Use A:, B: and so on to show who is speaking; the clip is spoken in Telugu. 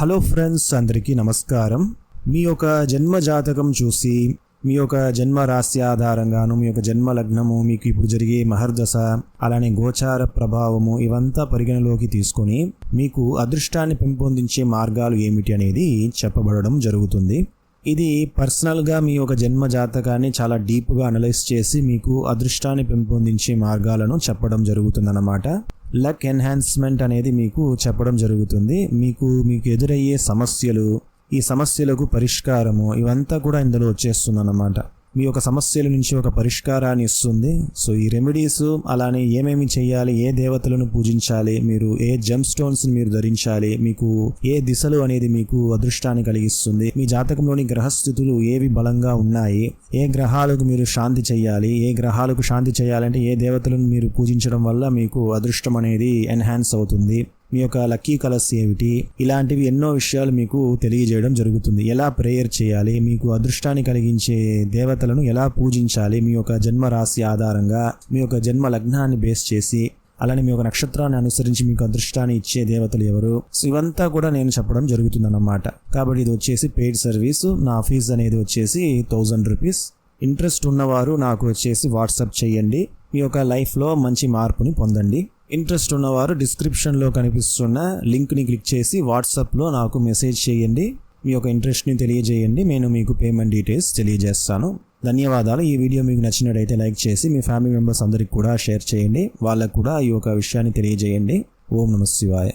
A: హలో ఫ్రెండ్స్ అందరికీ నమస్కారం. మీ యొక్క జన్మ జాతకం చూసి మీ యొక్క జన్మ రాశి ఆధారంగాను మీ యొక్క జన్మ లగ్నము మీకు ఇప్పుడు జరిగే మహర్దశ అలానే గోచార ప్రభావము ఇవంతా పరిగణలోకి తీసుకొని మీకు అదృష్టాన్ని పెంపొందించే మార్గాలు ఏమిటి అనేది చెప్పబడడం జరుగుతుంది. ఇది పర్సనల్గా మీ యొక్క జన్మ జాతకాన్ని చాలా డీప్గా అనలైజ్ చేసి మీకు అదృష్టాన్ని పెంపొందించే మార్గాలను చెప్పడం జరుగుతుందన్నమాట. లక్ ఎన్హాన్స్మెంట్ అనేది మీకు చెప్పడం జరుగుతుంది. మీకు మీకు ఎదురయ్యే సమస్యలు ఈ సమస్యలకు పరిష్కారము ఇవంతా కూడా ఇందులో వచ్చేస్తుందన్నమాట. మీ యొక్క సమస్యల నుంచి ఒక పరిష్కారాన్ని ఇస్తుంది. సో ఈ రెమెడీస్ అలానే ఏమేమి చేయాలి ఏ దేవతలను పూజించాలి మీరు ఏ జమ్ స్టోన్స్ మీరు ధరించాలి మీకు ఏ దిశలు అనేది మీకు అదృష్టాన్ని కలిగిస్తుంది మీ జాతకంలోని గ్రహస్థితులు ఏవి బలంగా ఉన్నాయి ఏ గ్రహాలకు మీరు శాంతి చేయాలి ఏ గ్రహాలకు శాంతి చేయాలంటే ఏ దేవతలను మీరు పూజించడం వల్ల మీకు అదృష్టం అనేది ఎన్హాన్స్ అవుతుంది. మీ యొక్క లక్కీ కలర్స్ ఏమిటి? ఇలాంటివి ఎన్నో విషయాలు మీకు తెలియజేయడం జరుగుతుంది. ఎలా ప్రేయర్ చేయాలి? మీకు అదృష్టాన్ని కలిగించే దేవతలను ఎలా పూజించాలి? మీ యొక్క జన్మ రాశి ఆధారంగా మీ యొక్క జన్మ లగ్నాన్ని బేస్ చేసి అలానే మీ యొక్క నక్షత్రాన్ని అనుసరించి మీకు అదృష్టాన్ని ఇచ్చే దేవతలు ఎవరు? ఇవంతా కూడా నేను చెప్పడం జరుగుతుందన్నమాట. కాబట్టి ఇది వచ్చేసి పెయిడ్ సర్వీస్ నా ఫీజు అనేది వచ్చేసి థౌజండ్ రూపీస్ ఇంట్రెస్ట్ ఉన్నవారు నాకు వచ్చేసి వాట్సాప్ చేయండి. మీ యొక్క లైఫ్లో మంచి మార్పుని పొందండి. ఇంట్రెస్ట్ ఉన్నవారు డిస్క్రిప్షన్లో కనిపిస్తున్న లింక్ని క్లిక్ చేసి వాట్సాప్లో నాకు మెసేజ్ చేయండి. మీ యొక్క ఇంట్రెస్ట్ని తెలియజేయండి. నేను మీకు పేమెంట్ డీటెయిల్స్ తెలియజేస్తాను. ధన్యవాదాలు. ఈ వీడియో మీకు నచ్చినట్టయితే లైక్ చేసి మీ ఫ్యామిలీ మెంబర్స్ అందరికి కూడా షేర్ చేయండి. వాళ్ళకు కూడా ఈ యొక్క విషయాన్ని తెలియజేయండి. ఓం నమ శివాయ.